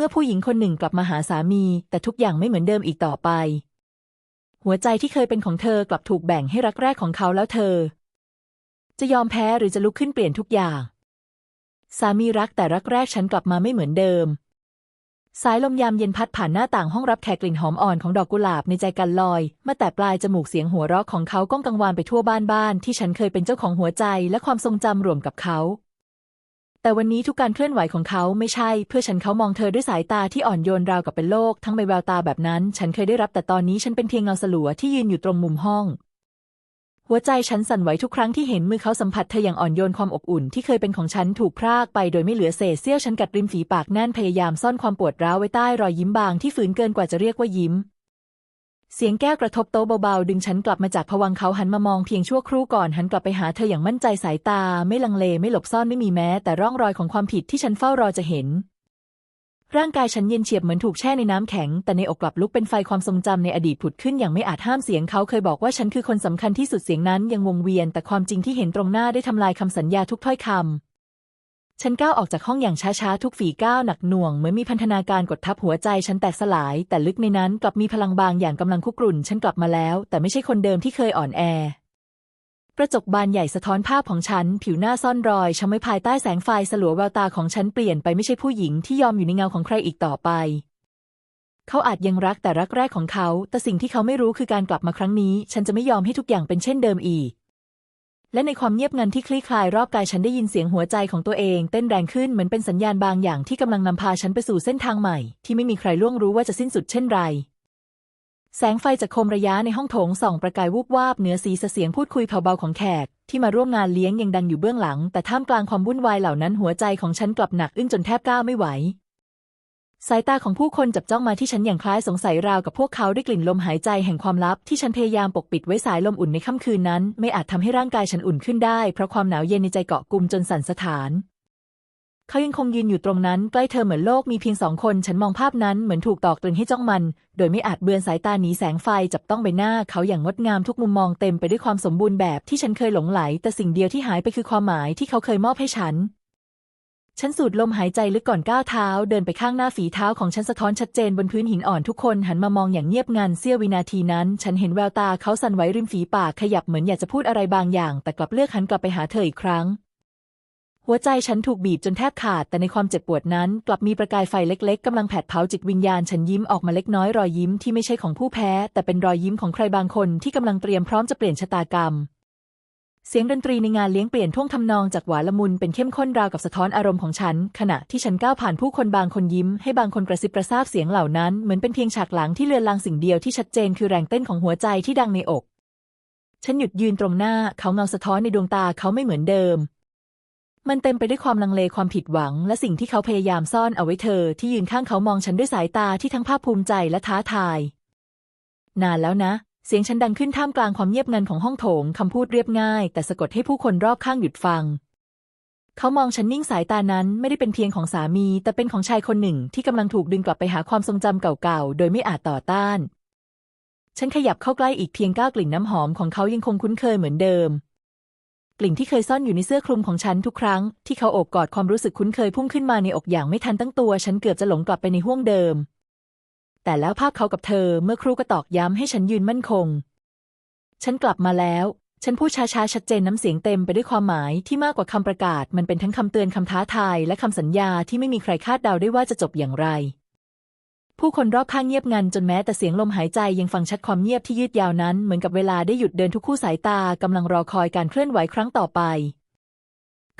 เมื่อผู้หญิงคนหนึ่งกลับมาหาสามี แต่ทุกอย่างไม่เหมือนเดิมอีกต่อไป หัวใจที่เคยเป็นของเธอกลับถูกแบ่งให้รักแรกของเขาแล้วเธอ จะยอมแพ้หรือจะลุกขึ้นเปลี่ยนทุกอย่าง สามีรักแต่รักแรกฉันกลับมาไม่เหมือนเดิม สายลมยามเย็นพัดผ่านหน้าต่างห้องรับแขกกลิ่นหอมอ่อนของดอกกุหลาบในใจกันลอยเมื่อแต่ปลายจมูกเสียงหัวเราะของเขาก้องกังวานไปทั่วบ้านบ้านที่ฉันเคยเป็นเจ้าของหัวใจและความทรงจำรวมกับเขา แต่วันนี้ทุกการเคลื่อนไหวของเขาไม่ใช่ เพื่อฉันเขามองเธอด้วยสายตาที่อ่อนโยนราวกับเป็นโลก ทั้งใบแววตาแบบนั้น ฉันเคยได้รับแต่ตอนนี้ฉันเป็นเพียงเงาสลัวที่ยืนอยู่ตรงมุมห้อง หัวใจฉันสั่นไหวทุกครั้งที่เห็นมือเขาสัมผัสเธออย่างอ่อนโยนความอบอุ่นที่เคยเป็นของฉันถูกพรากไปโดยไม่เหลือเศษเสี้ยวฉันกัดริมฝีปากแน่นพยายามซ่อนความปวดร้าวไว้ใต้รอยยิ้มบางที่ฝืนเกินกว่าจะเรียกว่ายิ้ม เสียงแก้วกระทบโต๊ะเบาๆ ดึงฉันกลับมาจากผวังเขาหันมามองเพียงชั่วครู่ก่อนหันกลับไปหาเธออย่างมั่นใจสายตา ไม่ลังเลไม่หลบซ่อนไม่มีแม้ แต่ร่องรอยของความผิดที่ฉันเฝ้ารอจะเห็น ร่างกายฉันเย็นเฉียบเหมือนถูกแช่ในน้ำแข็ง แต่ในอกกลับลุกเป็นไฟความทรงจำในอดีตผุดขึ้นอย่างไม่อาจห้ามเสียงเขาเคยบอกว่าฉันคือคนสำคัญที่สุดเสียงนั้นยังวงเวียน แต่ความจริงที่เห็นตรงหน้าได้ทำลายคำสัญญาทุกถ้อยคำ ฉันก้าวออกจากห้องอย่างช้าๆ ทุกฝีก้าวหนักหน่วงเหมือนมีพันธนาการกดทับหัวใจฉันแตกสลาย แต่ลึกในนั้นกลับมีพลังบางอย่างกำลังคุกรุ่น ฉันกลับมาแล้ว แต่ไม่ใช่คนเดิมที่เคยอ่อนแอกระจกบานใหญ่สะท้อนภาพของฉัน ผิวหน้าซ่อนรอยช้ำไว้ภายใต้แสงไฟสลัวแววตาของฉันเปลี่ยนไปไม่ใช่ผู้หญิงที่ยอมอยู่ในเงาของใครอีกต่อไป เขาอาจยังรักแต่รักแรกของเขา แต่สิ่งที่เขาไม่รู้คือการกลับมาครั้งนี้ ฉันจะไม่ยอมให้ทุกอย่างเป็นเช่นเดิมอีก และในความเงียบงันที่คลี่คลายรอบกายฉันได้ยินเสียงหัวใจของตัวเองเต้นแรงขึ้นเหมือนเป็นสัญญาณบางอย่างที่กำลังนำพาฉันไปสู่เส้นทางใหม่ ที่ไม่มีใครล่วงรู้ว่าจะสิ้นสุดเช่นไร แสงไฟจากโคมระยะในห้องโถงส่องประกายวูบวาบเหนือสีเสียงพูดคุยเบาๆของแขก ที่มาร่วมงานเลี้ยงยังดังอยู่เบื้องหลัง แต่ท่ามกลางความวุ่นวายเหล่านั้นหัวใจของฉันกลับหนักอึ้งจนแทบก้าวไม่ไหว สายตาของผู้คนจับจ้องมาที่ฉันอย่างคล้ายสงสัยราวกับพวกเขาได้กลิ่นลมหายใจแห่งความลับที่ฉันพยายามปกปิดไว้สายลมอุ่นในค่ำคืนนั้น ไม่อาจทำให้ร่างกายฉันอุ่นขึ้นได้ เพราะความหนาวเย็นในใจเกาะกลุ่มจนสั่นสะท้าน เขายังคงยืนอยู่ตรงนั้นใกล้เธอเหมือนโลกมีเพียงสองคน ฉันมองภาพนั้นเหมือนถูกตอกตรึงให้จ้องมัน โดยไม่อาจเบือนสายตาหนีแสงไฟจับต้องใบหน้าเขาอย่างงดงามทุกมุมมองเต็มไปด้วยความสมบูรณ์แบบที่ฉันเคยหลงไหล แต่สิ่งเดียวที่หายไปคือความหมายที่เขาเคยมอบให้ฉัน ฉันสูดลมหายใจลึกก่อนก้าวเท้า เดินไปข้างหน้าฝีเท้าของฉันสะท้อนชัดเจนบนพื้นหินอ่อนทุกคนหันมามองอย่างเงียบงันเสี้ยววินาทีนั้น ฉันเห็นแววตาเขาสั่นไหวริมฝีปากขยับเหมือนอยากจะพูดอะไรบางอย่าง แต่กลับเลือกหันกลับไปหาเธออีกครั้ง หัวใจฉันถูกบีบจนแทบขาด แต่ในความเจ็บปวดนั้น กลับมีประกายไฟเล็ก ๆกำลังแผดเผาจิตวิญญาณฉันยิ้มออกมาเล็กน้อยรอยยิ้มที่ไม่ใช่ของผู้แพ้ แต่เป็นรอยยิ้มของใครบางคนที่กำลังเตรียมพร้อมจะเปลี่ยนชะตากรรม เสียงดนตรีในงานเลี้ยงเปลี่ยนท่วงทำนองจากหวานละมุนเป็นเข้มข้นราวกับสะท้อนอารมณ์ของฉัน ขณะที่ฉันก้าวผ่านผู้คนบางคนยิ้มให้บางคนกระซิบกระซาบเสียงเหล่านั้นเหมือนเป็นเพียงฉากหลังที่เลือนลางสิ่งเดียวที่ชัดเจนคือแรงเต้นของหัวใจที่ดังในอก ฉันหยุดยืนตรงหน้าเขาเงาสะท้อนในดวงตาเขาไม่เหมือนเดิม มันเต็มไปด้วยความลังเลความผิดหวัง และสิ่งที่เขาพยายามซ่อนเอาไว้เธอ ที่ยืนข้างเขามองฉันด้วยสายตาที่ทั้งภาคภูมิใจและท้าทาย นานแล้วนะ เสียงฉันดังขึ้นท่ามกลางความเงียบงันของห้องโถงคำพูดเรียบง่าย แต่สะกดให้ผู้คนรอบข้างหยุดฟัง เขามองฉันนิ่งสายตานั้นไม่ได้เป็นเพียงของสามี แต่เป็นของชายคนหนึ่งที่กำลังถูกดึงกลับไปหาความทรงจำเก่าๆ โดยไม่อาจต่อต้าน ฉันขยับเข้าใกล้อีกเพียงก้าวกลิ่นน้ำหอมของเขายังคงคุ้นเคยเหมือนเดิม กลิ่นที่เคยซ่อนอยู่ในเสื้อคลุมของฉันทุกครั้ง ที่เขาโอบกอดความรู้สึกคุ้นเคยพุ่งขึ้นมาในอกอย่างไม่ทันตั้งตัว ฉันเกือบจะหลงกลับไปในห้วงเดิม แต่แล้วภาพเขากับเธอเมื่อครู่ก็ตอกย้ำให้ฉันยืนมั่นคง ฉันกลับมาแล้ว ฉันพูดช้าๆชัดเจนน้ำเสียงเต็มไปด้วยความหมายที่มากกว่าคำประกาศ มันเป็นทั้งคำเตือนคำท้าทาย และคำสัญญาที่ไม่มีใครคาดเดาได้ว่าจะจบอย่างไร ผู้คนรอบข้างเงียบงันจนแม้แต่เสียงลมหายใจยังฟังชัดความเงียบที่ยืดยาวนั้นเหมือนกับเวลาได้หยุดเดินทุกคู่สายตากำลังรอคอยการเคลื่อนไหวครั้งต่อไป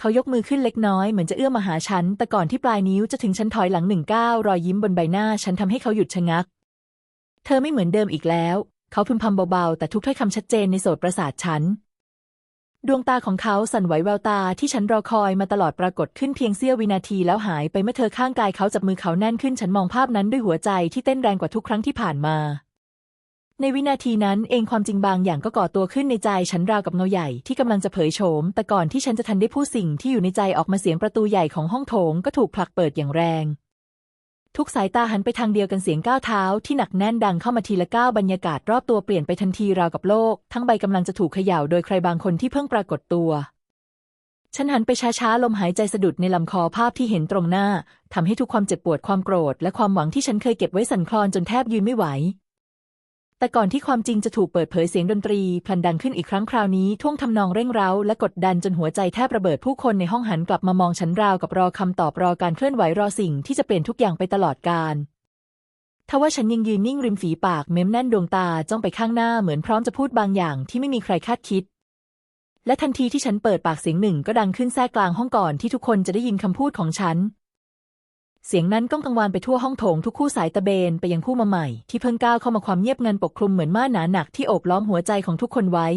เขายกมือขึ้นเล็กน้อยเหมือนจะเอื้อมมาหาฉัน แต่ก่อนที่ปลายนิ้วจะถึงฉันถอยหลังหนึ่งก้าวรอยยิ้มบนใบหน้าฉันทำให้เขาหยุดชะงัก เธอไม่เหมือนเดิมอีกแล้ว เขาพึมพำเบาๆ แต่ทุกถ้อยคำชัดเจนในโสตประสาทฉัน ดวงตาของเขาสั่นไหวแววตาที่ฉันรอคอยมาตลอดปรากฏขึ้นเพียงเสี้ยววินาทีแล้วหายไปเมื่อเธอข้างกายเขาจับมือเขาแน่นขึ้นฉันมองภาพนั้นด้วยหัวใจที่เต้นแรงกว่าทุกครั้งที่ผ่านมา ในวินาทีนั้นเองความจริงบางอย่างก็ก่อตัวขึ้นในใจฉันราวกับเงาใหญ่ที่กำลังจะเผยโฉม แต่ก่อนที่ฉันจะทันได้พูดสิ่งที่อยู่ในใจออกมาเสียงประตูใหญ่ของห้องโถงก็ถูกผลักเปิดอย่างแรง ทุกสายตาหันไปทางเดียวกันเสียงก้าวเท้าที่หนักแน่นดังเข้ามาทีละก้าวบรรยากาศรอบตัวเปลี่ยนไปทันทีราวกับโลก ทั้งใบกำลังจะถูกเขย่าโดยใครบางคนที่เพิ่งปรากฏตัวฉันหันไปช้าๆ ลมหายใจสะดุดในลำคอภาพที่เห็นตรงหน้า ทำให้ทุกความเจ็บปวดความโกรธ และความหวังที่ฉันเคยเก็บไว้สั่นคลอนจนแทบยืนไม่ไหว แต่ก่อนที่ความจริงจะถูกเปิดเผยเสียงดนตรีพลันดังขึ้นอีกครั้งคราวนี้ท่วงทำนองเร่งเร้าและกดดันจนหัวใจแทบระเบิดผู้คนในห้องหันกลับมามองฉันราวกับรอคำตอบรอการเคลื่อนไหวรอสิ่งที่จะเปลี่ยนทุกอย่างไปตลอดกาลทว่าฉันยังยืนนิ่งริมฝีปากเม้มแน่นดวงตาจ้องไปข้างหน้าเหมือนพร้อมจะพูดบางอย่างที่ไม่มีใครคาดคิด และทันทีที่ฉันเปิดปากเสียงหนึ่งก็ดังขึ้นแทรกกลางห้องก่อนที่ทุกคนจะได้ยินคำพูดของฉัน เสียงนั้นก้องกังวานไปทั่วห้องโถงทุกคู่สายตะเบนไปยังผู้มาใหม่ ที่เพิ่งก้าวเข้ามาความเงียบงันปกคลุมเหมือนม่านหนาหนักที่โอบล้อมหัวใจของทุกคนไว้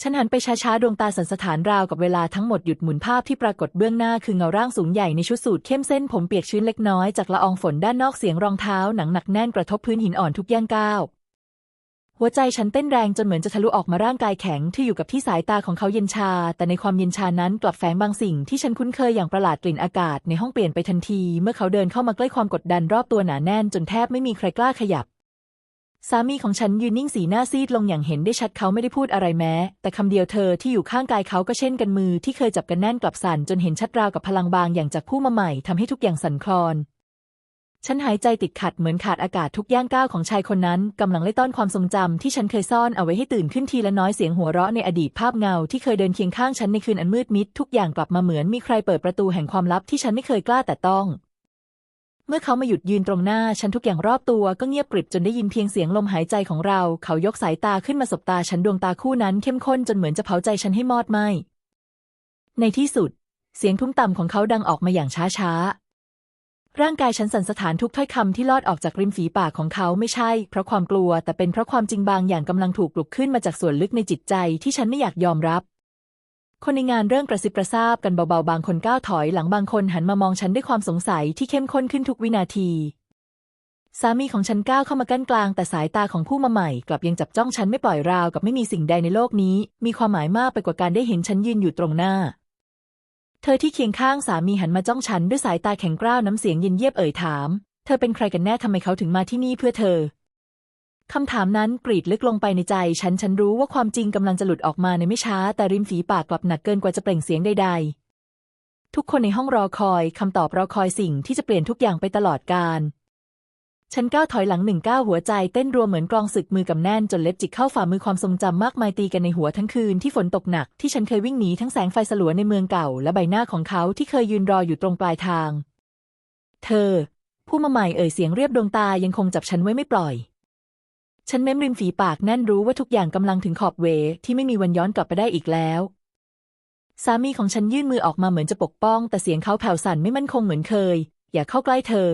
ฉันหันไปช้าๆ ดวงตาสันสถานราวกับเวลาทั้งหมดหยุดหมุนภาพที่ปรากฏเบื้องหน้าคือเงาร่างสูงใหญ่ในชุดสูทเข้มเส้นผมเปียกชื้นเล็กน้อยจากละอองฝนด้านนอกเสียงรองเท้าหนังหนักแน่นกระทบพื้นหินอ่อนทุกย่างก้าว หัวใจฉันเต้นแรงจนเหมือนจะทะลุออกมาร่างกายแข็งที่อยู่กับที่สายตาของเขาเย็นชา แต่ในความเย็นชานั้นกลับแฝงบางสิ่งที่ฉันคุ้นเคยอย่างประหลาดกลิ่นอากาศในห้องเปลี่ยนไปทันที เมื่อเขาเดินเข้ามาใกล้ความกดดันรอบตัวหนาแน่นจนแทบไม่มีใครกล้าขยับ สามีของฉันยืนนิ่งสีหน้าซีดลงอย่างเห็นได้ชัดเขาไม่ได้พูดอะไรแม้ แต่คำเดียวเธอที่อยู่ข้างกายเขาก็เช่นกันมือที่เคยจับกันแน่นกลับสั่นจนเห็นชัดราวกับพลังบางอย่างจากผู้มาใหม่ทำให้ทุกอย่างสั่นคลอน ฉันหายใจติดขัดเหมือนขาดอากาศทุกย่างก้าวของชายคนนั้นกำลังไล่ต้อนความทรงจำที่ฉันเคยซ่อนเอาไว้ให้ตื่นขึ้นทีละน้อยเสียงหัวเราะในอดีตภาพเงาที่เคยเดินเคียงข้างฉันในคืนอันมืดมิดทุกอย่างกลับมาเหมือนมีใครเปิดประตูแห่งความลับที่ฉันไม่เคยกล้าแต่ต้อง เมื่อเขามาหยุดยืนตรงหน้าฉันทุกอย่างรอบตัวก็เงียบกริบจนได้ยินเพียงเสียงลมหายใจของเรา เขายกสายตาขึ้นมาสบตาฉันดวงตาคู่นั้นเข้มข้นจนเหมือนจะเผาใจฉันให้มอดไหมในที่สุด เสียงทุ้มต่ำของเขาดังออกมาอย่างช้าๆ ร่างกายฉันสั่นสะท้านทุกถ้อยคำที่ลอดออกจากริมฝีปากของเขาไม่ใช่ เพราะความกลัวแต่เป็นเพราะความจริงบางอย่างกำลังถูกปลุกขึ้นมาจากส่วนลึกในจิตใจที่ฉันไม่อยากยอมรับ คนในงานเริ่มกระซิบกระซาบกันเบาๆ บางคนก้าวถอยหลังบางคนหันมามองฉันด้วยความสงสัยที่เข้มข้นขึ้นทุกวินาที สามีของฉันก้าวเข้ามากั้นกลางแต่สายตาของผู้มาใหม่ กลับยังจับจ้องฉันไม่ปล่อยราวกับไม่มีสิ่งใดในโลกนี้ มีความหมายมากไปกว่าการได้เห็นฉันยืนอยู่ตรงหน้า เธอที่เคียงข้างสามีหันมาจ้องฉันด้วยสายตาแข็งกร้าวน้ำเสียงเย็นเยียบเอ่ยถาม เธอเป็นใครกันแน่ทำไมเขาถึงมาที่นี่เพื่อเธอคำถามนั้นกรีดลึกลงไปในใจ ฉันฉันรู้ว่าความจริงกำลังจะหลุดออกมาในไม่ช้า แต่ริมฝีปากกลับหนักเกินกว่าจะเปล่งเสียงใดๆ ทุกคนในห้องรอคอยคำตอบรอคอยสิ่งที่จะเปลี่ยนทุกอย่างไปตลอดกาล ฉันก้าวถอยหลังหนึ่งก้าวหัวใจเต้นรัวเหมือนกลองศึกมือกำแน่นจนเล็บจิกเข้าฝ่ามือความทรงจำมากมายตีกันในหัวทั้งคืนที่ฝนตกหนักที่ฉันเคยวิ่งหนีทั้งแสงไฟสลัวในเมืองเก่า และใบหน้าของเขาที่เคยยืนรออยู่ตรงปลายทาง เธอ ผู้มาใหม่เอ่ยเสียงเรียบดวงตายังคงจับฉันไว้ไม่ปล่อย ฉันเม้มริมฝีปากแน่นรู้ว่าทุกอย่างกำลังถึงขอบเวที่ไม่มีวันย้อนกลับไปได้อีกแล้วสามีของฉันยื่นมือออกมาเหมือนจะปกป้อง แต่เสียงเขาแผ่วสั่นไม่มั่นคงเหมือนเคย อย่าเข้าใกล้เธอ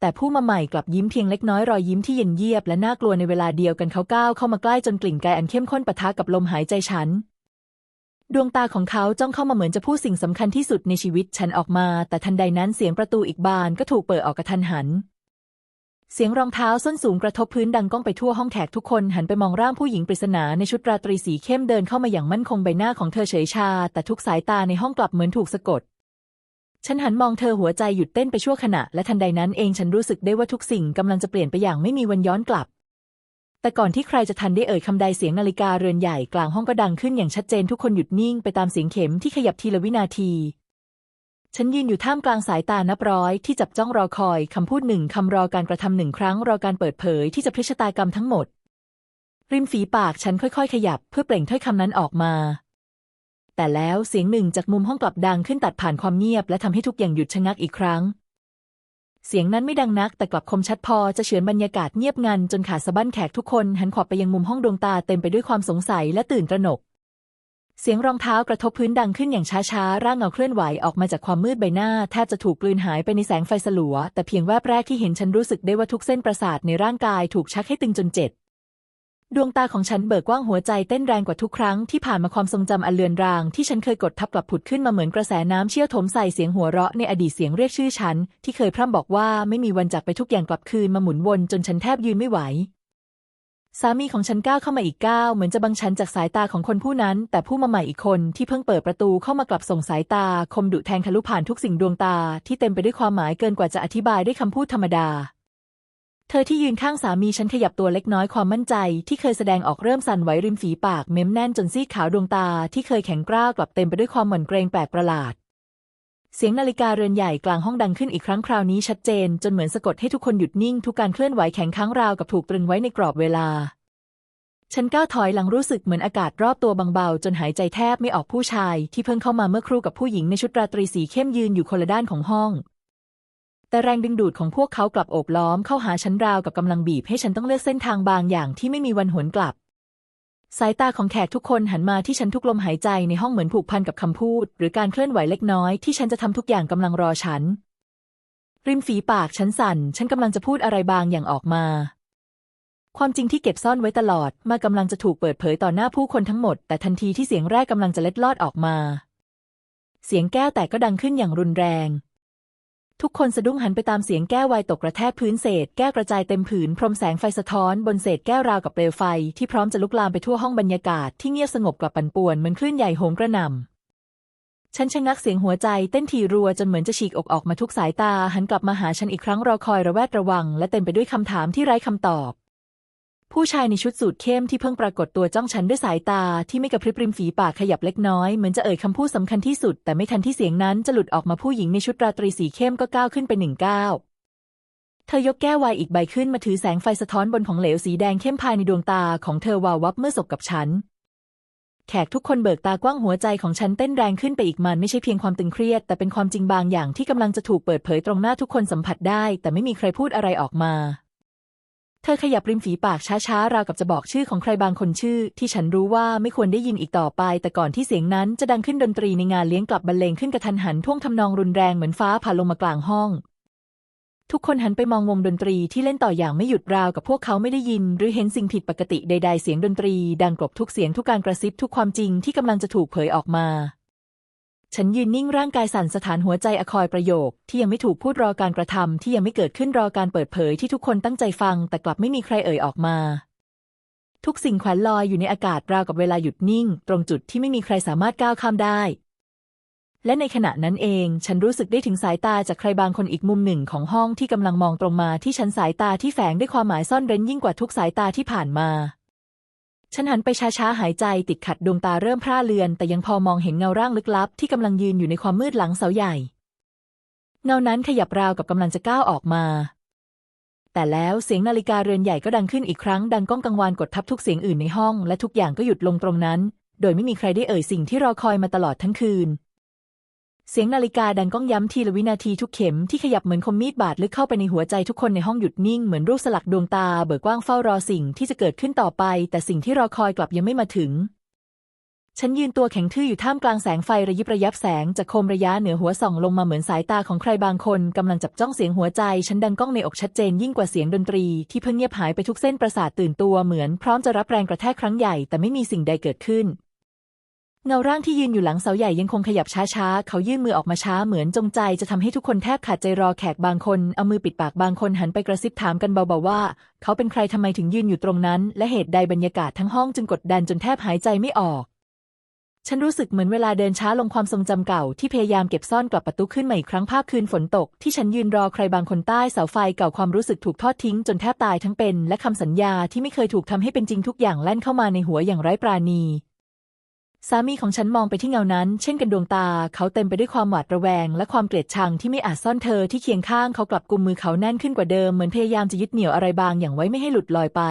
แต่ผู้มาใหม่กลับยิ้มเพียงเล็กน้อยรอยยิ้มที่เย็นเยียบและน่ากลัวในเวลาเดียวกันเขาก้าวเข้ามาใกล้จนกลิ่นกายอันเข้มข้นปะทะกับลมหายใจฉัน ดวงตาของเขาจ้องเข้ามาเหมือนจะพูดสิ่งสำคัญที่สุดในชีวิตฉันออกมา แต่ทันใดนั้นเสียงประตูอีกบานก็ถูกเปิดออกกระทันหัน เสียงรองเท้าส้นสูงกระทบพื้นดังก้องไปทั่วห้องแขกทุกคนหันไปมองร่างผู้หญิงปริศนาในชุดราตรีสีเข้มเดินเข้ามาอย่างมั่นคงใบหน้าของเธอเฉยชา แต่ทุกสายตาในห้องกลับเหมือนถูกสะกด ฉันหันมองเธอหัวใจหยุดเต้นไปชั่วขณะ และทันใดนั้นเองฉันรู้สึกได้ว่าทุกสิ่งกำลังจะเปลี่ยนไปอย่างไม่มีวันย้อนกลับ แต่ก่อนที่ใครจะทันได้เอ่ยคำใดเสียงนาฬิกาเรือนใหญ่กลางห้องก็ดังขึ้นอย่างชัดเจนทุกคนหยุดนิ่งไปตามเสียงเข็มที่ขยับทีละวินาที ฉันยืนอยู่ท่ามกลางสายตานับร้อยที่จับจ้องรอคอยคำพูดหนึ่งคำรอการกระทำหนึ่งครั้งรอการเปิดเผยที่จะพลิกชะตากรรมทั้งหมด ริมฝีปากฉันค่อยๆ ขยับเพื่อเปล่งถ้อยคำนั้นออกมา แต่แล้วเสียงหนึ่งจากมุมห้องกลับดังขึ้นตัดผ่านความเงียบ และทำให้ทุกอย่างหยุดชะงักอีกครั้ง เสียงนั้นไม่ดังนักแต่กลับคมชัดพอจะเฉือนบรรยากาศเงียบงันจนขาดสะบั้นแขกทุกคนหันขวับไปยังมุมห้องดวงตาเต็มไปด้วยความสงสัยและตื่นตระหนก เสียงรองเท้ากระทบพื้นดังขึ้นอย่างช้าๆ ร่างเงาเคลื่อนไหวออกมาจากความมืดใบหน้าแทบจะถูกกลืนหายไปในแสงไฟสลัว แต่เพียงแวบแรกที่เห็นฉันรู้สึกได้ว่าทุกเส้นประสาทในร่างกายถูกชักให้ตึงจนเจ็บ ดวงตาของฉันเบิกกว้างหัวใจเต้นแรงกว่าทุกครั้งที่ผ่านมาความทรงจำอันเลือนราง ที่ฉันเคยกดทับกลับผุดขึ้นมาเหมือนกระแสน้ำเชี่ยวถมใส่เสียงหัวเราะในอดีตเสียงเรียกชื่อฉัน ที่เคยพร่ำบอกว่าไม่มีวันจากไปทุกอย่างกลับคืนมาหมุนวนจนฉันแทบยืนไม่ไหว สามีของฉันก้าวเข้ามาอีกก้าวเหมือนจะบังฉันจากสายตาของคนผู้นั้น แต่ผู้มาใหม่อีกคนที่เพิ่งเปิดประตูเข้ามากลับส่งสายตา คมดุแทงทะลุผ่านทุกสิ่งดวงตา ที่เต็มไปด้วยความหมายเกินกว่าจะอธิบายด้วยคำพูดธรรมดา เธอที่ยืนข้างสามีฉันขยับตัวเล็กน้อยความมั่นใจ ที่เคยแสดงออกเริ่มสั่นไหวริมฝีปากเม้มแน่นจนซีดขาวดวงตาที่เคยแข็งกร้าวกลับเต็มไปด้วยความหม่นเกรงแปลกประหลาด เสียงนาฬิกาเรือนใหญ่กลางห้องดังขึ้นอีกครั้งคราวนี้ชัดเจน จนเหมือนสะกดให้ทุกคนหยุดนิ่ง ทุกการเคลื่อนไหวแข็งค้างราวกับถูกตรึงไว้ในกรอบเวลา ฉันก้าวถอยหลังรู้สึกเหมือนอากาศรอบตัวบางเบาจนหายใจแทบไม่ออกผู้ชาย ที่เพิ่งเข้ามาเมื่อครู่กับผู้หญิงในชุดราตรีสีเข้มยืนอยู่คนละด้านของห้อง แต่แรงดึงดูดของพวกเขากลับโอบล้อมเข้าหาฉันราวกับกำลังบีบให้ฉันต้องเลือกเส้นทางบางอย่างที่ไม่มีวันหวนกลับ สายตาของแขกทุกคนหันมาที่ฉันทุกลมหายใจในห้องเหมือนผูกพันกับคำพูด หรือการเคลื่อนไหวเล็กน้อยที่ฉันจะทำทุกอย่างกำลังรอฉัน ริมฝีปากฉันสั่น ฉันกำลังจะพูดอะไรบางอย่างออกมา ความจริงที่เก็บซ่อนไว้ตลอดมากำลังจะถูกเปิดเผยต่อหน้าผู้คนทั้งหมด แต่ทันทีที่เสียงแรกกำลังจะเล็ดลอดออกมา เสียงแก้วแตกก็ดังขึ้นอย่างรุนแรง ทุกคนสะดุ้งหันไปตามเสียงแก้ววายตกกระแทกพื้นเศษ แก้วกระจายเต็มผืน พรมแสงไฟสะท้อน บนเศษแก้วราวกับเปลวไฟ ที่พร้อมจะลุกลามไปทั่วห้องบรรยากาศที่เงียบสงบกลับปั่นป่วนเหมือนคลื่นใหญ่โหมกระหน่ำฉันชะงักเสียงหัวใจเต้นทีรัวจนเหมือนจะฉีกอกออกมาทุกสายตา หันกลับมาหาฉันอีกครั้งรอคอยระแวดระวัง และเต็มไปด้วยคำถามที่ไร้คำตอบ ผู้ชายในชุดสูทเข้มที่เพิ่งปรากฏตัวจ้องฉันด้วยสายตาที่ไม่กระพริบริมฝีปากขยับเล็กน้อยเหมือนจะเอ่ยคำพูดสำคัญที่สุด แต่ไม่ทันที่เสียงนั้นจะหลุดออกมาผู้หญิงในชุดราตรีสีเข้มก็ก้าวขึ้นไปหนึ่งก้าวเธอยกแก้วไวน์อีกใบขึ้นมาถือแสงไฟสะท้อนบนของเหลวสีแดงเข้มภายในดวงตาของเธอวาววับเมื่อสบกับฉัน แขกทุกคนเบิกตากว้างหัวใจของฉันเต้นแรงขึ้นไปอีกมันไม่ใช่เพียงความตึงเครียด แต่เป็นความจริงบางอย่างที่กำลังจะถูกเปิดเผยตรงหน้าทุกคนสัมผัสได้ แต่ไม่มีใครพูดอะไรออกมา เธอขยับริมฝีปากช้าๆ ราวกับจะบอกชื่อของใครบางคนชื่อ ที่ฉันรู้ว่าไม่ควรได้ยินอีกต่อไป แต่ก่อนที่เสียงนั้นจะดังขึ้นดนตรีในงานเลี้ยงกลับบรรเลงขึ้นกระทันหันท่วงทำนองรุนแรงเหมือนฟ้าผ่าลงมากลางห้อง ทุกคนหันไปมองวงดนตรีที่เล่นต่ออย่างไม่หยุดราวกับพวกเขาไม่ได้ยิน หรือเห็นสิ่งผิดปกติใด ๆ เสียงดนตรี ดังกลบทุกเสียงทุกการกระซิบทุกความจริงที่กำลังจะถูกเผยออกมา ฉันยืนนิ่งร่างกายสั่นสถานหัวใจอคอยประโยค ที่ยังไม่ถูกพูดรอการกระทำที่ยังไม่เกิดขึ้นรอการเปิดเผยที่ทุกคนตั้งใจฟัง แต่กลับไม่มีใครเอ่ยออกมา ทุกสิ่งแขวนลอยอยู่ในอากาศราวกับเวลาหยุดนิ่ง ตรงจุดที่ไม่มีใครสามารถก้าวข้ามได้ และในขณะนั้นเอง ฉันรู้สึกได้ถึงสายตาจากใครบางคนอีกมุมหนึ่งของห้องที่กำลังมองตรงมาที่ฉันสายตาที่แฝงด้วยความหมายซ่อนเร้นยิ่งกว่าทุกสายตาที่ผ่านมา ฉันหันไปช้าๆ หายใจติดขัดดวงตาเริ่มพร่าเลือน แต่ยังพอมองเห็นเงาร่างลึกลับ ที่กำลังยืนอยู่ในความมืดหลังเสาใหญ่ เงานั้นขยับราวกับกำลังจะก้าวออกมา แต่แล้วเสียงนาฬิกาเรือนใหญ่ก็ดังขึ้นอีกครั้ง ดังก้องกังวานกดทับทุกเสียงอื่นในห้อง และทุกอย่างก็หยุดลงตรงนั้น โดยไม่มีใครได้เอ่ยสิ่งที่รอคอยมาตลอดทั้งคืน เสียงนาฬิกาดังก้องย้ำทีละวินาทีทุกเข็มที่ขยับเหมือนคมมีดบาดลึกเข้าไปในหัวใจทุกคนในห้องหยุดนิ่งเหมือนรูปสลักดวงตาเบิกกว้างเฝ้ารอสิ่งที่จะเกิดขึ้นต่อไป แต่สิ่งที่รอคอยกลับยังไม่มาถึง ฉันยืนตัวแข็งทื่ออยู่ท่ามกลางแสงไฟระยิบระยับแสงจากโคมระยะเหนือหัวส่องลงมาเหมือนสายตาของใครบางคนกำลังจับจ้องเสียงหัวใจ ฉันดังก้องในอกชัดเจนยิ่งกว่าเสียงดนตรีที่เพิ่งเงียบหายไปทุกเส้นประสาทตื่นตัวเหมือนพร้อมจะรับแรงกระแทกครั้งใหญ่แต่ไม่มีสิ่งใดเกิดขึ้น เงาร่างที่ยืนอยู่หลังเสาใหญ่ยังคงขยับช้าๆ เขายื่นมือออกมาช้าเหมือนจงใจจะทำให้ทุกคนแทบขาดใจรอแขกบางคน เอามือปิดปากบางคนหันไปกระซิบถามกันเบาๆว่า เขาเป็นใครทำไมถึงยืนอยู่ตรงนั้น และเหตุใดบรรยากาศทั้งห้องจึงกดดันจนแทบหายใจไม่ออก ฉันรู้สึกเหมือนเวลาเดินช้าลงความทรงจำเก่าที่พยายามเก็บซ่อนกลับประตูขึ้นมาอีกครั้งภาพคืนฝนตก ที่ฉันยืนรอใครบางคนใต้เสาไฟเก่าความรู้สึกถูกทอดทิ้งจนแทบตายทั้งเป็น และคำสัญญาที่ไม่เคยถูกทำให้เป็นจริงทุกอย่างแล่นเข้ามาในหัวอย่างไร้ปราณี สามีของฉันมองไปที่เงานั้น เช่นกันดวงตา เขาเต็มไปด้วยความหวาดระแวง และความเกลียดชังที่ไม่อาจซ่อนเธอที่เคียงข้างเขากลับกุมมือเขาแน่นขึ้นกว่าเดิมเหมือนพยายามจะยึดเหนี่ยวอะไรบางอย่างไว้ไม่ให้หลุดลอยไป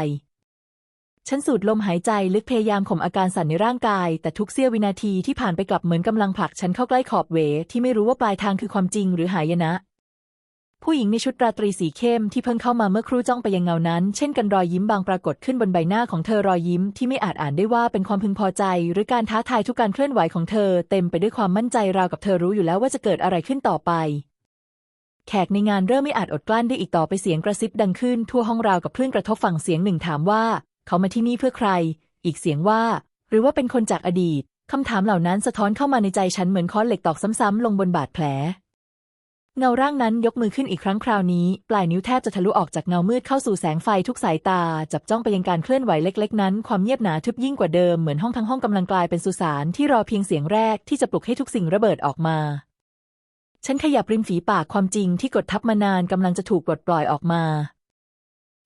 ฉันสูดลมหายใจลึกพยายามข่มอาการสั่นในร่างกาย แต่ทุกเสี้ยววินาทีที่ผ่านไปกลับเหมือนกำลังผลักฉันเข้าใกล้ขอบเวที่ไม่รู้ว่าปลายทางคือความจริงหรือหายนะ ผู้หญิงในชุดราตรีสีเข้มที่เพิ่งเข้ามาเมื่อครู่จ้องไปยังเงานั้น เช่นกันรอยยิ้มบางปรากฏขึ้นบนใบหน้าของเธอรอยยิ้มที่ไม่อาจอ่านได้ว่าเป็นความพึงพอใจ หรือการท้าทายทุกการเคลื่อนไหวของเธอ เต็มไปด้วยความมั่นใจราวกับเธอรู้อยู่แล้วว่าจะเกิดอะไรขึ้นต่อไป แขกในงานเริ่มไม่อาจอดกลั้นได้อีกต่อไปเสียงกระซิบดังขึ้น ทั่วห้องราวกับคลื่นกระทบฝั่งเสียงหนึ่งถามว่า เขามาที่นี่เพื่อใคร อีกเสียงว่า หรือว่าเป็นคนจากอดีตคำถามเหล่านั้นสะท้อนเข้ามาในใจฉันเหมือนค้อนเหล็กตอกซ้ำๆลงบนบาดแผล เงาร่างนั้นยกมือขึ้นอีกครั้งคราวนี้ ปลายนิ้วแทบจะทะลุออกจากเงามืดเข้าสู่แสงไฟทุกสายตา จับจ้องไปยังการเคลื่อนไหวเล็ก ๆ นั้น ความเงียบหนาทึบยิ่งกว่าเดิม เหมือนห้องทั้งห้องกำลังกลายเป็นสุสานที่รอเพียงเสียงแรกที่จะปลุกให้ทุกสิ่งระเบิดออกมา ฉันขยับริมฝีปากความจริงที่กดทับมานานกำลังจะถูกปลดปล่อยออกมา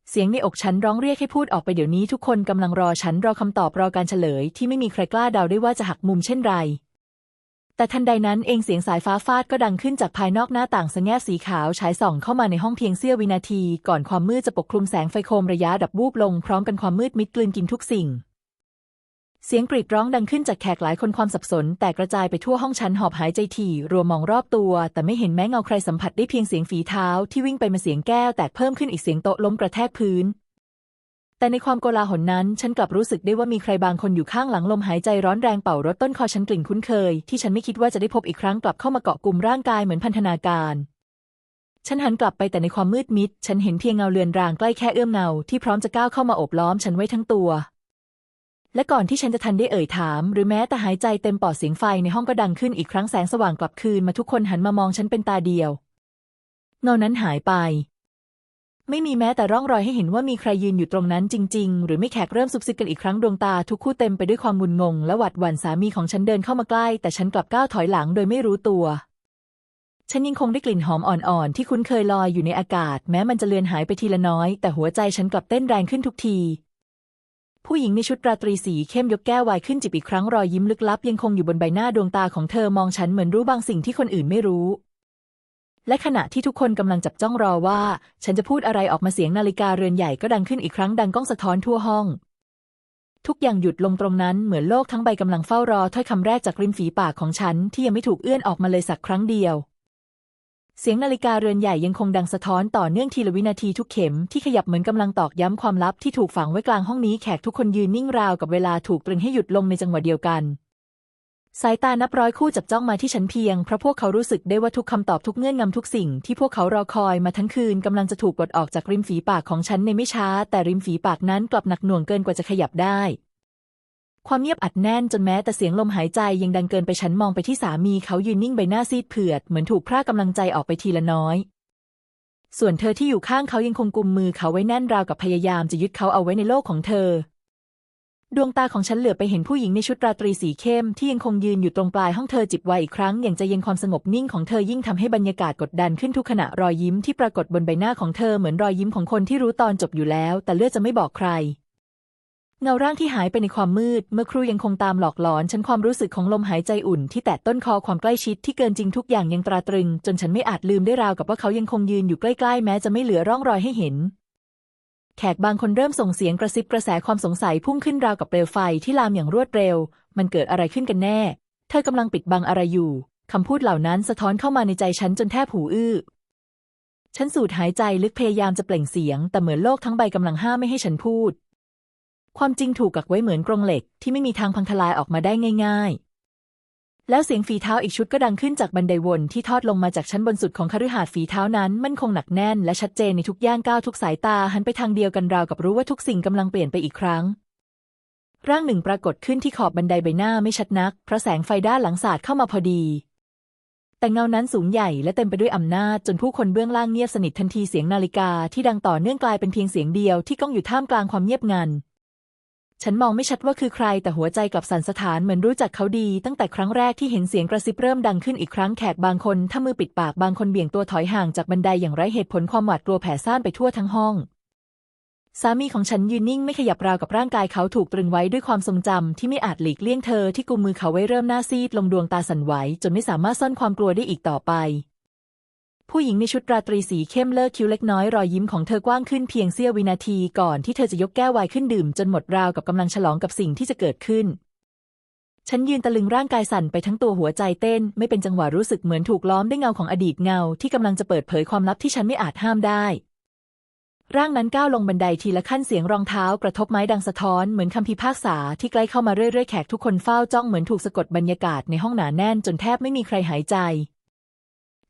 เสียงในอกฉันร้องเรียกให้พูดออกไปเดี๋ยวนี้ทุกคนกำลังรอฉันรอคำตอบรอการเฉลยที่ไม่มีใครกล้าเดาได้ว่าจะหักมุมเช่นไร แต่ทันใดนั้นเองเสียงสายฟ้าฟาดก็ดังขึ้นจากภายนอกหน้าต่างสแงบสีขาวฉายส่องเข้ามาในห้องเพียงเสี้ยววินาที ก่อนความมืดจะปกคลุมแสงไฟโคมระยะดับวูบลงพร้อมกันความมืดมิดกลืนกินทุกสิ่ง เสียงกรีดร้องดังขึ้นจากแขกหลายคนความสับสน แตกกระจายไปทั่วห้องชั้นหอบหายใจถี่รัวมองรอบตัว แต่ไม่เห็นแม้เงาใครสัมผัสได้เพียงเสียงฝีเท้าที่วิ่งไปมาเสียงแก้วแตกเพิ่มขึ้นอีกเสียงโต๊ะล้มกระแทกพื้น แต่ในความโกลาหลนั้น ฉันกลับรู้สึกได้ว่ามีใครบางคนอยู่ข้างหลังลมหายใจร้อนแรงเป่ารถต้นคอฉันกลิ่นคุ้นเคย ที่ฉันไม่คิดว่าจะได้พบอีกครั้งกลับเข้ามาเกาะกลุ่มร่างกายเหมือนพันธนาการ ฉันหันกลับไปแต่ในความมืดมิด ฉันเห็นเพียงเงาเลือนรางใกล้แค่เอื้อมเงาที่พร้อมจะก้าวเข้ามาโอบล้อมฉันไว้ทั้งตัว และก่อนที่ฉันจะทันได้เอ่ยถาม หรือแม้แต่หายใจเต็มปอดเสียงไฟในห้องก็ดังขึ้นอีกครั้งแสงสว่างกลับคืนมาทุกคนหันมามองฉันเป็นตาเดียวเงานั้นหายไป ไม่มีแม้แต่ร่องรอยให้เห็นว่ามีใครยืนอยู่ตรงนั้นจริง ๆ หรือไม่แขกเริ่มซุบซิบกันอีกครั้งดวงตาทุกคู่เต็มไปด้วยความงุนงง และหวาดหวั่นสามีของฉันเดินเข้ามาใกล้ แต่ฉันกลับก้าวถอยหลังโดยไม่รู้ตัว ฉันยังคงได้กลิ่นหอมอ่อนๆ ที่คุ้นเคยลอยอยู่ในอากาศ แม้มันจะเลือนหายไปทีละน้อย แต่หัวใจฉันกลับเต้นแรงขึ้นทุกที ผู้หญิงในชุดราตรีสีเข้มยกแก้วไวน์ขึ้นจิบอีกครั้งรอยยิ้มลึกลับยังคงอยู่บนใบหน้าดวงตาของเธอมองฉันเหมือนรู้บางสิ่งที่คนอื่นไม่รู้ และขณะที่ทุกคนกำลังจับจ้องรอว่า ฉันจะพูดอะไรออกมาเสียงนาฬิกาเรือนใหญ่ก็ดังขึ้นอีกครั้งดังก้องสะท้อนทั่วห้อง ทุกอย่างหยุดลงตรงนั้นเหมือนโลกทั้งใบกำลังเฝ้ารอถ้อยคำแรกจากริมฝีปากของฉันที่ยังไม่ถูกเอื้อนออกมาเลยสักครั้งเดียวเสียงนาฬิกาเรือนใหญ่ยังคงดังสะท้อนต่อเนื่องทีละวินาทีทุกเข็มที่ขยับเหมือนกำลังตอกย้ำความลับที่ถูกฝังไว้กลางห้องนี้แขกทุกคนยืนนิ่งราวกับเวลาถูกตรึงให้หยุดลงในจังหวะเดียวกัน สายตานับร้อยคู่จับจ้องมาที่ฉันเพียง เพราะพวกเขารู้สึกได้ว่าทุกคำตอบทุกเงื่อนงำทุกสิ่งที่พวกเขารอคอยมาทั้งคืนกำลังจะถูกปลดออกจากริมฝีปากของฉันในไม่ช้า แต่ริมฝีปากนั้นกลับหนักหน่วงเกินกว่าจะขยับได้ ความเงียบอัดแน่นจนแม้แต่เสียงลมหายใจยังดังเกินไปฉันมองไปที่สามีเขายืนนิ่งใบหน้าซีดเผือดเหมือนถูกพรากกำลังใจออกไปทีละน้อย ส่วนเธอที่อยู่ข้างเขายังคงกุมมือเขาไว้แน่นราวกับพยายามจะยึดเขาเอาไว้ในโลกของเธอ ดวงตาของฉันเหลือไปเห็นผู้หญิงในชุดราตรีสีเข้มที่ยังคงยืนอยู่ตรงปลายห้องเธอจิบไวอีกครั้ง อย่างใจเย็นความสงบนิ่งของเธอยิ่งทำให้บรรยากาศกดดันขึ้นทุกขณะรอยยิ้มที่ปรากฏบนใบหน้าของเธอเหมือนรอยยิ้มของคนที่รู้ตอนจบอยู่แล้ว แต่เลือดจะไม่บอกใคร เงาร่างที่หายไปในความมืด เมื่อครูยังคงตามหลอกหลอนฉันความรู้สึกของลมหายใจอุ่น ที่แตะต้นคอความใกล้ชิดที่เกินจริงทุกอย่างยังตราตรึง จนฉันไม่อาจลืมได้ราวกับว่าเขายังคงยืนอยู่ใกล้ๆ แม้จะไม่เหลือร่องรอยให้เห็น แขกบางคนเริ่มส่งเสียงกระซิบกระแสความสงสัยพุ่งขึ้นราวกับเปลวไฟที่ลามอย่างรวดเร็ว มันเกิดอะไรขึ้นกันแน่ เธอกำลังปิดบังอะไรอยู่ คำพูดเหล่านั้นสะท้อนเข้ามาในใจฉันจนแทบหูอื้อ ฉันสูดหายใจลึกพยายามจะเปล่งเสียง แต่เหมือนโลกทั้งใบกำลังห้ามไม่ให้ฉันพูด ความจริงถูกกักไว้เหมือนกรงเหล็กที่ไม่มีทางพังทลายออกมาได้ง่าย ๆ แล้วเสียงฝีเท้าอีกชุดก็ดังขึ้นจากบันไดวนที่ทอดลงมาจากชั้นบนสุดของคฤหาสน์ฝีเท้านั้นมั่นคงหนักแน่นและชัดเจนในทุกย่างก้าวทุกสายตาหันไปทางเดียวกันราวกับรู้ว่าทุกสิ่งกำลังเปลี่ยนไปอีกครั้ง ร่างหนึ่งปรากฏขึ้นที่ขอบบันไดใบหน้าไม่ชัดนักเพราะแสงไฟด้านหลังสาดเข้ามาพอดี แต่เงานั้นสูงใหญ่และเต็มไปด้วยอำนาจจนผู้คนเบื้องล่างเงียบสนิททันทีเสียงนาฬิกาที่ดังต่อเนื่องกลายเป็นเพียงเสียงเดียวที่ก้องอยู่ท่ามกลางความเงียบงัน ฉันมองไม่ชัดว่าคือใครแต่หัวใจกลับสั่นสะท้านเหมือนรู้จักเขาดี ตั้งแต่ครั้งแรกที่เห็นเสียงกระซิบเริ่มดังขึ้นอีกครั้งแขกบางคนถ้ามือปิดปากบางคนเบี่ยงตัวถอยห่างจากบันไดอย่างไร้เหตุผลความหวาดกลัวแผ่ซ่านไปทั่วทั้งห้อง สามีของฉันยืนนิ่งไม่ขยับราวกับร่างกายเขาถูกตรึงไว้ด้วยความทรงจำที่ไม่อาจหลีกเลี่ยงเธอที่กุมมือเขาไว้เริ่มหน้าซีดลงดวงตาสั่นไหวจนไม่สามารถซ่อนความกลัวได้อีกต่อไป ผู้หญิงในชุดราตรีสีเข้มเลิกคิ้วเล็กน้อยรอยยิ้มของเธอกว้างขึ้นเพียงเสี้ยววินาทีก่อนที่เธอจะยกแก้วไวน์ขึ้นดื่มจนหมดราวกับกำลังฉลองกับสิ่งที่จะเกิดขึ้น ฉันยืนตะลึงร่างกายสั่นไปทั้งตัวหัวใจเต้น ไม่เป็นจังหวะรู้สึกเหมือนถูกล้อมด้วยเงาของอดีตเงาที่กำลังจะเปิดเผยความลับที่ฉันไม่อาจห้ามได้ ร่างนั้นก้าวลงบันไดทีละขั้นเสียงรองเท้ากระทบไม้ดังสะท้อนเหมือนคำพิพากษาที่ใกล้เข้ามาเรื่อยๆแขกทุกคนเฝ้าจ้องเหมือนถูกสะกดบรรยากาศในห้องหนาแน่นจนแทบไม่มีใครหายใจ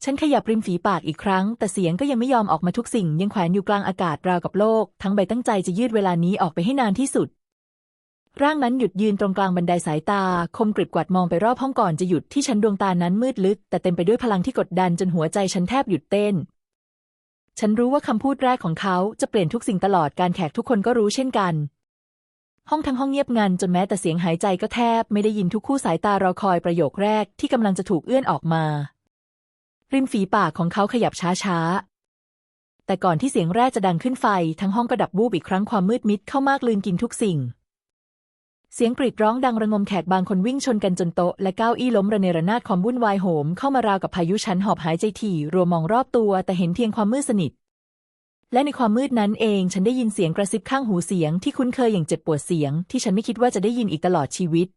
ฉันขยับริมฝีปากอีกครั้ง แต่เสียงก็ยังไม่ยอมออกมาทุกสิ่ง ยังแขวนอยู่กลางอากาศราวกับโลก ทั้งใบตั้งใจจะยืดเวลานี้ออกไปให้นานที่สุด ร่างนั้นหยุดยืนตรงกลางบันไดสายตา คมกริบกวาดมองไปรอบห้องก่อนจะหยุดที่ฉันดวงตานั้นมืดลึก แต่เต็มไปด้วยพลังที่กดดันจนหัวใจฉันแทบหยุดเต้น ฉันรู้ว่าคำพูดแรกของเขาจะเปลี่ยนทุกสิ่งตลอดการแขกทุกคนก็รู้เช่นกันห้องทั้งห้องเงียบงันจนแม้แต่เสียงหายใจก็แทบไม่ได้ยินทุกคู่สายตารอคอยประโยคแรกที่กำลังจะถูกเอื้อนออกมา ริมฝีปากของเขาขยับช้าๆ แต่ก่อนที่เสียงแร่จะดังขึ้นไฟ ทั้งห้องก็ดับวูบอีกครั้งความมืดมิดเข้ามากลืนกินทุกสิ่ง เสียงกรีดร้องดังระงมแขกบางคนวิ่งชนกันจนโต๊ะและเก้าอี้ล้มระเนระนาดความวุ่นวายโหมเข้ามาราวกับพายุชั้นหอบหายใจถี่รัวมองรอบตัวแต่เห็นเพียงความมืดสนิท และในความมืดนั้นเองฉันได้ยินเสียงกระซิบข้างหูเสียงที่คุ้นเคยอย่างเจ็บปวดเสียง ที่ฉันไม่คิดว่าจะได้ยินอีกตลอดชีวิต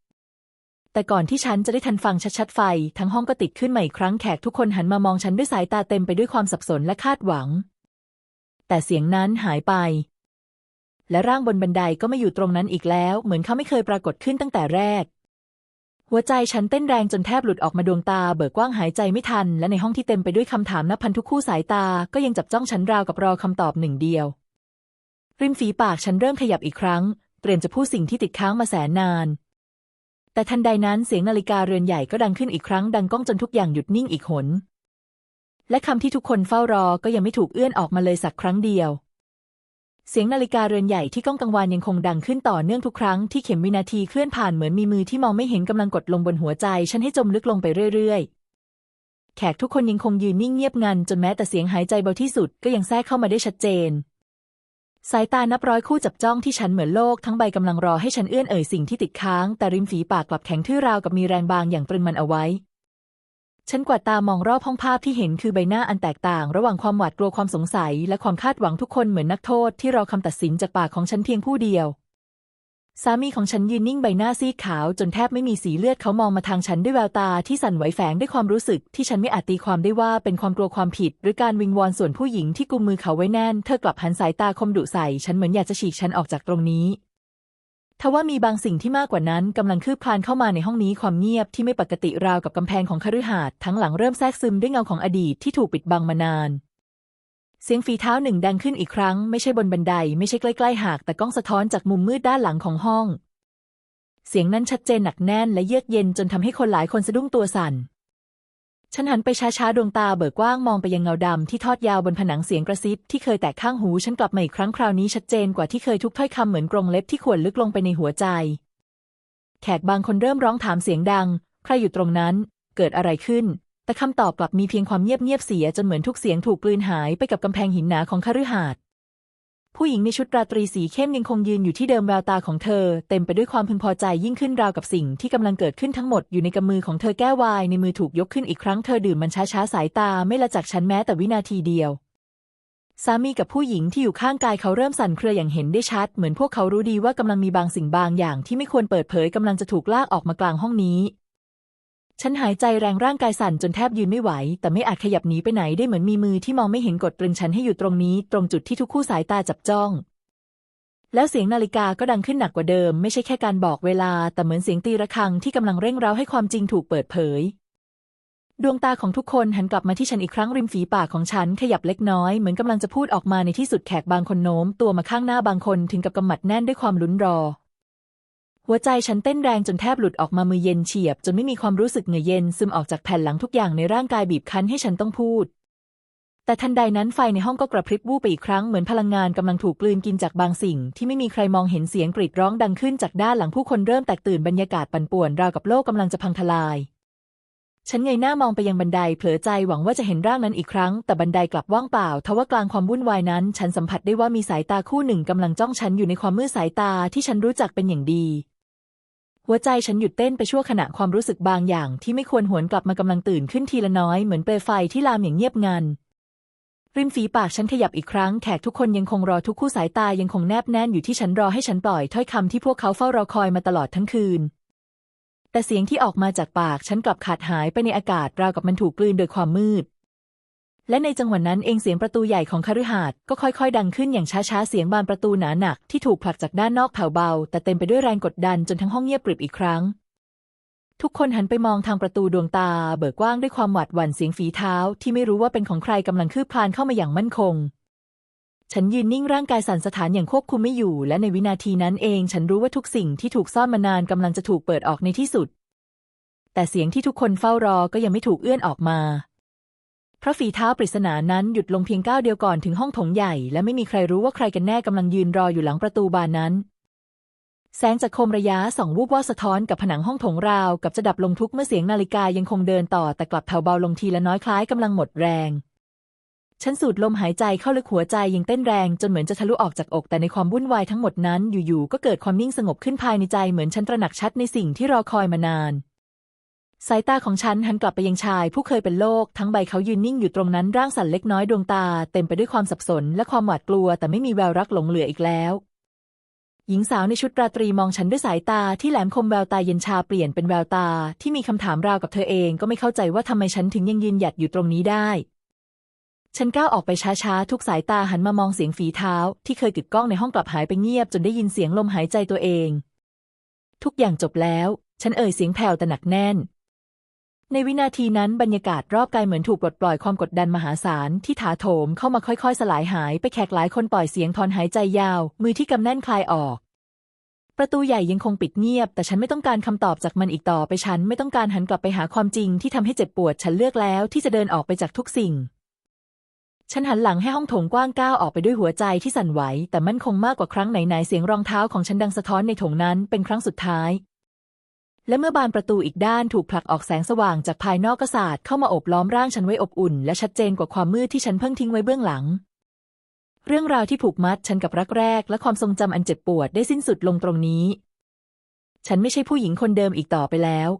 แต่ก่อนที่ฉันจะได้ทันฟังชัดๆไฟ ทั้งห้องก็ติดขึ้นมาอีกครั้งแขกทุกคนหันมามองฉันด้วยสายตาเต็มไปด้วยความสับสนและคาดหวัง แต่เสียงนั้นหายไป และร่างบนบันไดก็ไม่อยู่ตรงนั้นอีกแล้ว เหมือนเขาไม่เคยปรากฏขึ้นตั้งแต่แรก หัวใจฉันเต้นแรงจนแทบหลุดออกมาดวงตา เบิกกว้างหายใจไม่ทัน และในห้องที่เต็มไปด้วยคำถามนับพันทุกคู่สายตา ก็ยังจับจ้องฉันราวกับรอคำตอบหนึ่งเดียว ริมฝีปากฉันเริ่มขยับอีกครั้ง เตรียมจะพูดสิ่งที่ติดค้างมาแสนนาน แต่ทันใดนั้นเสียงนาฬิกาเรือนใหญ่ก็ดังขึ้นอีกครั้งดังก้องจนทุกอย่างหยุดนิ่งอีกหน และคำที่ทุกคนเฝ้ารอก็ยังไม่ถูกเอื้อนออกมาเลยสักครั้งเดียว เสียงนาฬิกาเรือนใหญ่ที่ก้องกังวานยังคงดังขึ้นต่อเนื่องทุกครั้งที่เข็มวินาทีเคลื่อนผ่านเหมือนมีมือที่มองไม่เห็นกำลังกดลงบนหัวใจ ฉันให้จมลึกลงไปเรื่อยๆ แขกทุกคนยังคงยืนนิ่งเงียบงันจนแม้แต่เสียงหายใจเบาที่สุดก็ยังแทรกเข้ามาได้ชัดเจน สายตานับร้อยคู่จับจ้องที่ฉันเหมือนโลกทั้งใบกำลังรอให้ฉันเอื้อนเอ่ยสิ่งที่ติดค้าง แต่ริมฝีปากกลับแข็งทื่อราวกับมีแรงบางอย่างตรึงมันเอาไว้ ฉันกวาดตามองรอบห้องภาพที่เห็นคือใบหน้าอันแตกต่าง ระหว่างความหวาดกลัวความสงสัย และความคาดหวังทุกคนเหมือนนักโทษที่รอคำตัดสินจากปากของฉันเพียงผู้เดียว สามีของฉันยืนนิ่งใบหน้าซีดขาวจนแทบไม่มีสีเลือดเขามองมาทางฉันด้วยแววตาที่สั่นไหวแฝงด้วยความรู้สึกที่ฉันไม่อาจตีความได้ว่าเป็นความกลัวความผิด หรือการวิงวอนส่วนผู้หญิงที่กุมมือเขาไว้แน่น เธอกลับหันสายตาคมดุใส่ฉันเหมือนอยากจะฉีกฉันออกจากตรงนี้ทว่ามีบางสิ่งที่มากกว่านั้นกำลังคืบคลานเข้ามาในห้องนี้ความเงียบที่ไม่ปกติราวกับกำแพงของคฤหาสน์ทั้งหลังเริ่มแทรกซึมด้วยเงาของอดีตที่ถูกปิดบังมานาน เสียงฝีเท้าหนึ่งดังขึ้นอีกครั้ง ไม่ใช่บนบันได ไม่ใช่ใกล้ๆหาก แต่กล้องสะท้อนจากมุมมืดด้านหลังของห้อง เสียงนั้นชัดเจนหนักแน่นและเยือกเย็นจนทำให้คนหลายคนสะดุ้งตัวสั่น ฉันหันไปช้าๆ ดวงตาเบิกกว้างมองไปยังเงาดำที่ทอดยาวบนผนังเสียงกระซิบที่เคยแตกข้างหูฉันกลับมาอีกครั้งคราวนี้ชัดเจนกว่าที่เคยทุกถ้อยคำเหมือนกรงเล็บที่ข่วนลึกลงไปในหัวใจ แขกบางคนเริ่มร้องถามเสียงดัง ใครอยู่ตรงนั้น เกิดอะไรขึ้น แต่คำตอบกลับมีเพียงความเงียบเงียบเสียจนเหมือนทุกเสียงถูกกลืนหายไปกับกำแพงหินหนาของคฤหาสน์ผู้หญิงในชุดราตรีสีเข้มยังคงยืนอยู่ที่เดิมแววตาของเธอ เต็มไปด้วยความพึงพอใจยิ่งขึ้นราวกับสิ่งที่กำลังเกิดขึ้นทั้งหมดอยู่ในกำมือของเธอแก้ววายในมือถูกยกขึ้นอีกครั้งเธอดื่มมันช้าๆสายตาไม่ละจากฉันแม้แต่วินาทีเดียว สามีกับผู้หญิงที่อยู่ข้างกายเขาเริ่มสั่นเครืออย่างเห็นได้ชัด เหมือนพวกเขารู้ดีว่ากำลังมีบางสิ่งบางอย่างที่ไม่ควรเปิดเผยกำลังจะถูกลากออกมากลางห้องนี้ ฉันหายใจแรงร่างกายสั่นจนแทบยืนไม่ไหว แต่ไม่อาจขยับหนีไปไหนได้เหมือนมีมือที่มองไม่เห็นกดตรึงฉันให้อยู่ตรงนี้ ตรงจุดที่ทุกคู่สายตาจับจ้อง แล้วเสียงนาฬิกาก็ดังขึ้นหนักกว่าเดิม ไม่ใช่แค่การบอกเวลา แต่เหมือนเสียงตีระฆังที่กำลังเร่งเร้าให้ความจริงถูกเปิดเผย ดวงตาของทุกคนหันกลับมาที่ฉันอีกครั้งริมฝีปากของฉันขยับเล็กน้อยเหมือนกำลังจะพูดออกมาในที่สุดแขกบางคนโน้ม ตัวมาข้างหน้าบางคนถึงกับกำมัดแน่นด้วยความลุ้นรอ หัวใจฉันเต้นแรงจนแทบหลุดออกมามือเย็นเฉียบ จนไม่มีความรู้สึกเหงื่อเย็นซึมออกจากแผ่นหลังทุกอย่างในร่างกายบีบคั้นให้ฉันต้องพูด แต่ทันใดนั้นไฟในห้องก็กระพริบวูบไปอีกครั้งเหมือนพลังงานกำลังถูกกลืนกินจากบางสิ่ง ที่ไม่มีใครมองเห็นเสียงกรีดร้องดังขึ้นจากด้านหลังผู้คนเริ่มแตกตื่นบรรยากาศปั่นป่วนราวกับโลกกำลังจะพังทลาย ฉันเงยหน้ามองไปยังบันไดเผลอใจหวังว่าจะเห็นร่างนั้นอีกครั้ง แต่บันไดกลับว่างเปล่าทว่ากลางความวุ่นวายนั้น ฉันสัมผัสได้ว่ามีสายตาคู่หนึ่งกำลังจ้องฉันอยู่ในความมืดสายตาที่ฉันรู้จักเป็นอย่างดี หัวใจฉันหยุดเต้นไปชั่วขณะความรู้สึกบางอย่างที่ไม่ควรหวนกลับมากำลังตื่นขึ้นทีละน้อยเหมือนเปลวไฟที่ลามอย่างเงียบงันริมฝีปากฉันขยับอีกครั้งแขกทุกคนยังคงรอทุกคู่สายตายังคงแนบแน่นอยู่ที่ฉันรอให้ฉันปล่อยถ้อยคำที่พวกเขาเฝ้ารอคอยมาตลอดทั้งคืน แต่เสียงที่ออกมาจากปากฉันกลับขาดหายไปในอากาศราวกับมันถูกกลืนโดยความมืด และในจังหวะนั้นเองเสียงประตูใหญ่ของคฤหาสน์ก็ค่อยๆ ดังขึ้นอย่างช้าๆ เสียงบานประตูหนาหนักที่ถูกผลักจากด้านนอกแผ่วเบา แต่เต็มไปด้วยแรงกดดันจนทั้งห้องเงียบกริบอีกครั้ง ทุกคนหันไปมองทางประตูดวงตา เบิกกว้างด้วยความหวาดหวั่นเสียงฝีเท้า ที่ไม่รู้ว่าเป็นของใครกำลังคืบคลานเข้ามาอย่างมั่นคง ฉันยืนนิ่งร่างกายสั่นสะท้านอย่างควบคุมไม่อยู่ และในวินาทีนั้นเอง ฉันรู้ว่าทุกสิ่งที่ถูกซ่อนมานานกำลังจะถูกเปิดออกในที่สุด แต่เสียงที่ทุกคนเฝ้ารอก็ยังไม่ถูกเอื้อนออกมา เพราะฝีเท้าปริศนานั้นหยุดลงเพียงก้าวเดียวก่อนถึงห้องโถงใหญ่ และไม่มีใครรู้ว่าใครกันแน่กำลังยืนรออยู่หลังประตูบานนั้น แสงจากโคมระยะสองวูบวาสะท้อนกับผนังห้องถงราว กับจะดับลงทุกเมื่อเสียงนาฬิกายังคงเดินต่อแต่กลับแผ่วเบาลงทีละน้อยคล้ายกำลังหมดแรงฉันสูดลมหายใจเข้าลึกหัวใจยังเต้นแรงจนเหมือนจะทะลุออกจากอกแต่ในความวุ่นวายทั้งหมดนั้นอยู่ๆก็เกิดความนิ่งสงบขึ้นภายในใจเหมือนฉันตระหนักชัดในสิ่งที่รอคอยมานาน สายตาของฉันหันกลับไปยังชาย ผู้เคยเป็นโลก ทั้งใบเขายืนนิ่งอยู่ตรงนั้นร่างสั่นเล็กน้อยดวงตา เต็มไปด้วยความสับสนและความหวาดกลัว แต่ไม่มีแววรักหลงเหลืออีกแล้ว หญิงสาวในชุดราตรีมองฉันด้วยสายตาที่แหลมคมแววตาเย็นชาเปลี่ยนเป็นแววตา ที่มีคำถามราวกับเธอเองก็ไม่เข้าใจว่าทำไมฉันถึงยังยืนหยัดอยู่ตรงนี้ได้ ฉันก้าวออกไปช้าๆทุกสายตาหันมามองเสียงฝีเท้า ที่เคยกึกก้องในห้องกลับหายไปเงียบจนได้ยินเสียงลมหายใจตัวเอง ทุกอย่างจบแล้ว ฉันเอ่ยเสียงแผ่วแต่หนักแน่น ในวินาทีนั้นบรรยากาศรอบกายเหมือนถูกปลดปล่อยความกดดันมหาศาลที่ถาโถมเข้ามาค่อยๆ สลายหายไปแขกหลายคนปล่อยเสียงถอนหายใจยาว มือที่กำแน่นคลายออก ประตูใหญ่ยังคงปิดเงียบ แต่ฉันไม่ต้องการคำตอบจากมันอีกต่อไปฉันไม่ต้องการหันกลับไปหาความจริงที่ทำให้เจ็บปวด ฉันเลือกแล้วที่จะเดินออกไปจากทุกสิ่ง ฉันหันหลังให้ห้องโถงกว้างก้าวออกไปด้วยหัวใจที่สั่นไหว แต่มั่นคงมากกว่าครั้งไหนๆเสียงรองเท้าของฉันดังสะท้อนในโถงนั้นเป็นครั้งสุดท้าย และเมื่อบานประตูอีกด้านถูกผลักออกแสงสว่างจากภายนอกก็สาดเข้ามาอบล้อมร่างฉันไว้อบอุ่น และชัดเจนกว่าความมืดที่ฉันเพิ่งทิ้งไว้เบื้องหลัง เรื่องราวที่ผูกมัดฉันกับรักแรก และความทรงจำอันเจ็บปวดได้สิ้นสุดลงตรงนี้ ฉันไม่ใช่ผู้หญิงคนเดิมอีกต่อไปแล้ว